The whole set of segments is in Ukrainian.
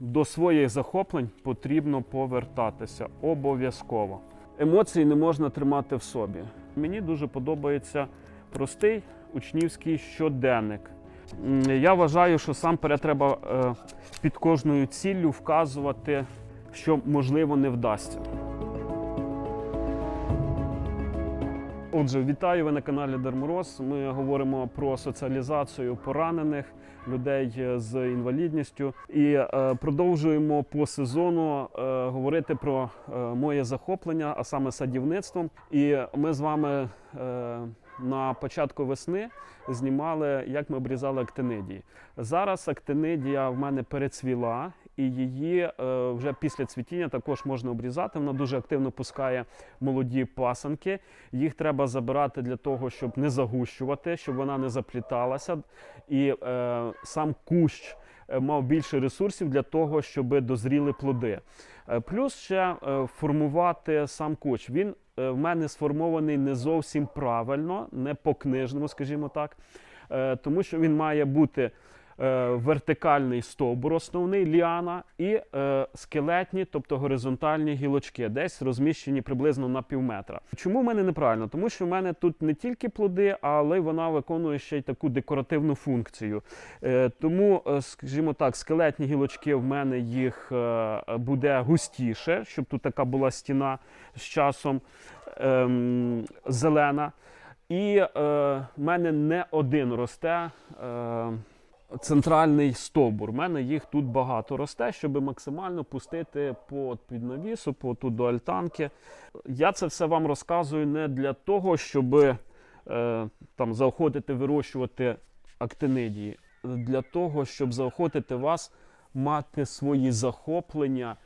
До своїх захоплень потрібно повертатися обов'язково. Емоції не можна тримати в собі. Мені дуже подобається простий учнівський щоденник. Я вважаю, що сам перед треба е, під кожною ціллю вказувати, що можливо не вдасться. Отже, вітаю ви на каналі Дермороз. Ми говоримо про соціалізацію поранених людей е, з інвалідністю і е, продовжуємо по сезону е, говорити про е, моє захоплення, а саме садівництвом. І ми з вами е, на початку весни знімали, як ми обрізали актинидії. Зараз актинидія в мене перецвіла. І її е, вже після цвітіння також можна обрізати. Вона дуже активно пускає молоді пасанки. Їх треба забирати для того, щоб не загущувати, щоб вона не запліталася. І е, сам кущ е, мав більше ресурсів для того, щоб дозріли плоди. Е, плюс ще формувати сам кущ. Він в мене сформований не зовсім правильно, не по книжному, скажімо так, тому що він має бути вертикальний стовбур, основний ліана, і е, скелетні, тобто горизонтальні гілочки, десь розміщені приблизно на пів метра. Чому в мене неправильно? Тому що в мене тут не тільки плоди, але вона виконує ще й таку декоративну функцію. Е, тому, е, скажімо так, скелетні гілочки в мене їх е, буде густіше, щоб тут така була стіна з часом ем, зелена. І е, в мене не один росте. Е, центральний стовбур. У мене їх тут багато росте, щоб максимально пустити по під навісу, по тут до альтанки. Я це все вам розказую не для того, щоб е, там заохотити вирощувати актинидії, для того, щоб заохотити вас мати свої захоплення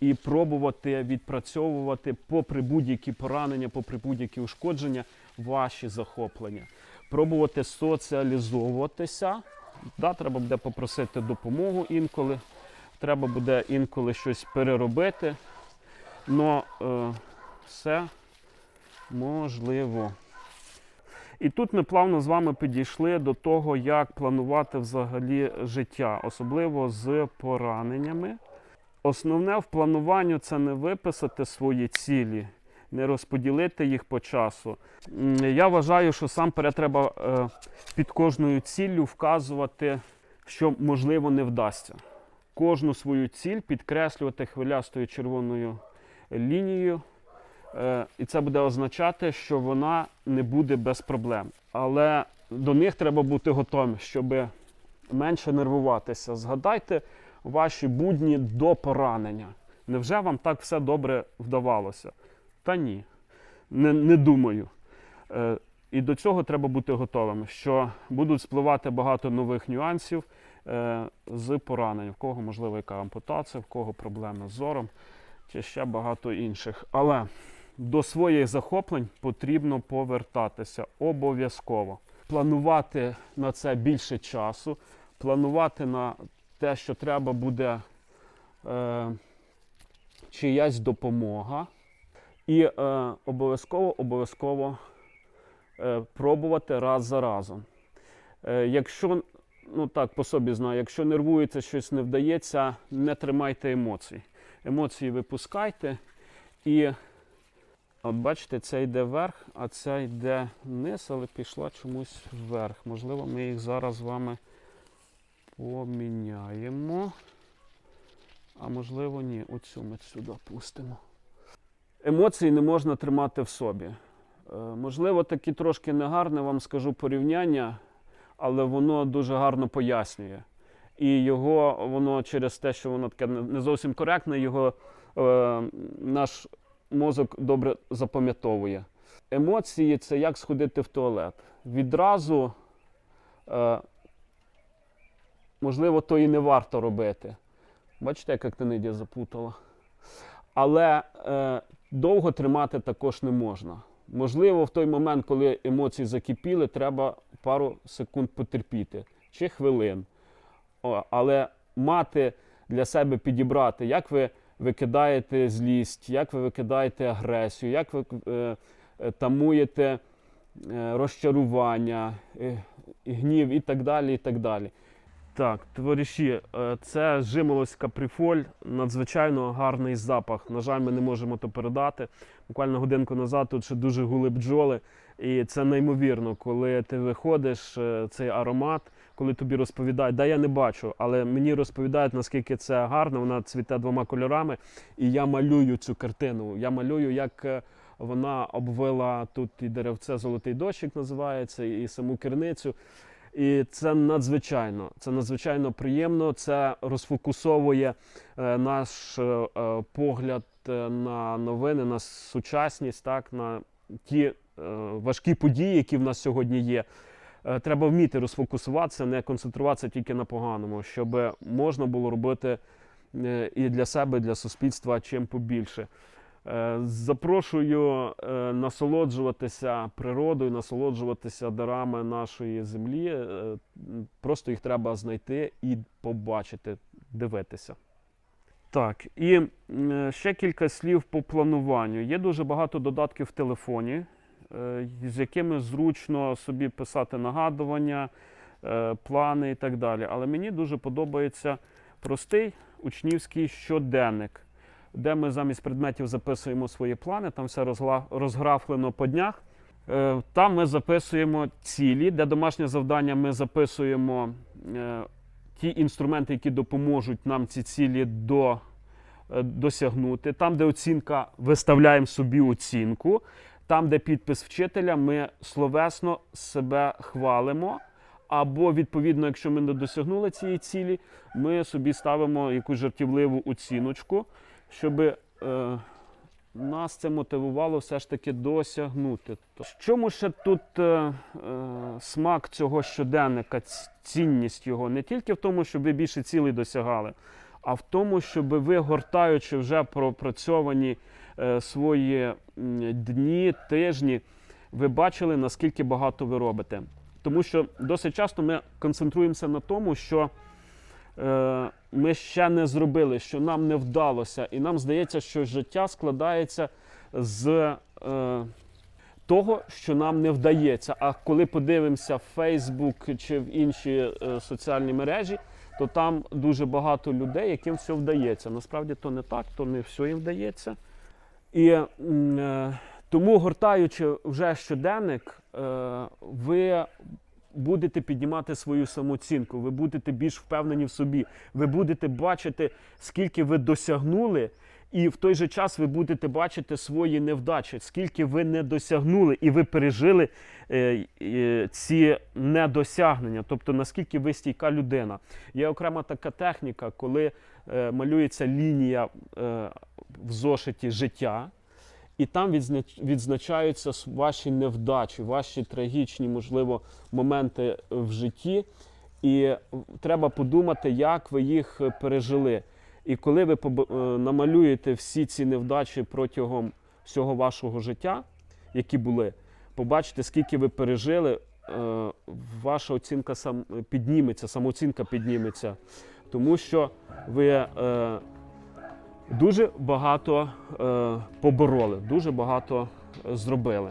і пробувати відпрацьовувати попри будь-які поранення, попри будь-які ушкодження, ваші захоплення. Пробувати соціалізовуватися. Да, треба буде попросити допомогу інколи. Треба буде інколи щось переробити. Но е, все можливо. І тут ми плавно з вами підійшли до того, як планувати взагалі життя, особливо з пораненнями. Основне в плануванні це не виписати свої цілі, розподілити їх по часу. Я вважаю, що сам перед треба е, під кожною ціллю вказувати, що можливо не вдасться. Кожну свою ціль підкреслювати хвилястою червоною лінією. Е, І це буде означати, що вона не буде без проблем. Але до них треба бути готовим, щоб менше нервуватися. Згадайте ваші будні до поранення. Невже вам так все добре вдавалося? Та ні, не, не думаю. Е, і до цього треба бути готовим, що будуть спливати багато нових нюансів е, з поранень. В кого, можливо, яка ампутація, в кого проблеми з зором, чи ще багато інших. Але до своїх захоплень потрібно повертатися обов'язково. Планувати на це більше часу, планувати на те, що треба буде е, чиясь допомога. І е, обов'язково обов'язково е, пробувати раз за разом. Е, якщо, ну так, по собі знаю, якщо нервується, щось не вдається, не тримайте емоцій. Емоції випускайте. І от бачите, це йде вверх, а це йде вниз, але пішла чомусь вверх. Можливо, ми їх зараз з вами поміняємо. А можливо, ні. Оцю ми сюди пустимо. Емоції не можна тримати в собі. Е, Можливо, такі трошки негарне вам скажу порівняння, але воно дуже гарно пояснює. І його, воно через те, що воно таке не не зовсім коректне, його е, наш мозок добре запам'ятовує. Емоції це як сходити в туалет. Відразу, е, можливо, то і не варто робити. Бачите, як актинидія запутала. Але е, довго тримати також не можна. Можливо, в той момент, коли емоції закипіли, треба пару секунд потерпіти чи хвилин. О, але мати для себе підібрати, як ви викидаєте злість, як ви викидаєте агресію, як ви е, е, тамуєте е, розчарування, е, гнів і так далі. і так далі. Так, товариші, е, це жимолоська прифоль, надзвичайно гарний запах. На жаль, ми не можемо то передати. Буквально годинку назад тут ще дуже гули бджоли. І це неймовірно, коли ти виходиш, е, цей аромат, коли тобі розповідають, да я не бачу, але мені розповідають, наскільки це гарно, вона цвіте двома кольорами. І я малюю цю картину. Я малюю, як е, вона обвила тут і деревце, золотий дощик називається, і саму керницю. І це надзвичайно, це надзвичайно приємно. Це розфокусовує е, наш е, е, погляд на новини, на сучасність, так на ті важкі події, які в нас сьогодні є. Треба вміти розфокусуватися, не концентруватися тільки на поганому, щоб можна було робити і для себе, і для суспільства чим побільше. Е, Запрошую е, насолоджуватися природою, насолоджуватися дарами нашої землі. Е, Просто їх треба знайти і побачити, дивитися. Так, і ще кілька слів по плануванню. Є дуже багато додатків в телефоні, з якими зручно собі писати нагадування, плани і так далі. Але мені дуже подобається простий учнівський щоденник де ми замість предметів записуємо свої плани, там все розграфлено по днях. Е, Там ми записуємо цілі, де домашнє завдання ми записуємо е, ті інструменти, які допоможуть нам ці цілі до, е, досягнути. Там, де оцінка, виставляємо собі оцінку. Там, де підпис вчителя, ми словесно себе хвалимо. Або, відповідно, якщо ми не досягнули цієї цілі, ми собі ставимо якусь жартівливу оціночку, щоб е, нас це мотивувало все ж таки досягнути. В чому ще тут е, е, смак цього щоденника, цінність його? Не тільки в тому, щоб ви більше цілей досягали, а в тому, щоб ви, гортаючи вже пропрацьовані е, свої дні, тижні, ви бачили, наскільки багато ви робите. Тому що досить часто ми концентруємося на тому, що ми ще не зробили, що нам не вдалося, і нам здається, що життя складається з е, того, що нам не вдається. А коли подивимося в Facebook чи в інші е, соціальні мережі, то там дуже багато людей, яким все вдається. Насправді то не так, то не все їм вдається. І е, тому, гортаючи вже щоденник, е, ви будете піднімати свою самооцінку, ви будете більш впевнені в собі, ви будете бачити, скільки ви досягнули, і в той же час ви будете бачити свої невдачі, скільки ви не досягнули, і ви пережили е, е, ці недосягнення, тобто наскільки ви стійка людина. Є окрема така техніка, коли е, малюється лінія е, в зошиті життя. І там відзначаються ваші невдачі, ваші трагічні, можливо, моменти в житті. І треба подумати, як ви їх е, пережили. І коли ви е, намалюєте всі ці невдачі протягом всього вашого життя, які були, побачите, скільки ви пережили, е, ваша оцінка сам підніметься, самооцінка підніметься. Тому що ви е, дуже багато е, побороли, дуже багато е, зробили.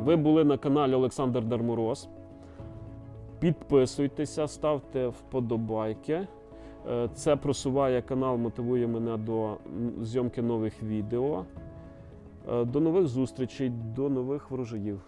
Ви були на каналі Олександр Дармороз. Підписуйтеся, ставте вподобайки. Е, Це просуває канал, мотивує мене до зйомки нових відео. До нових зустрічей, до нових врожаїв.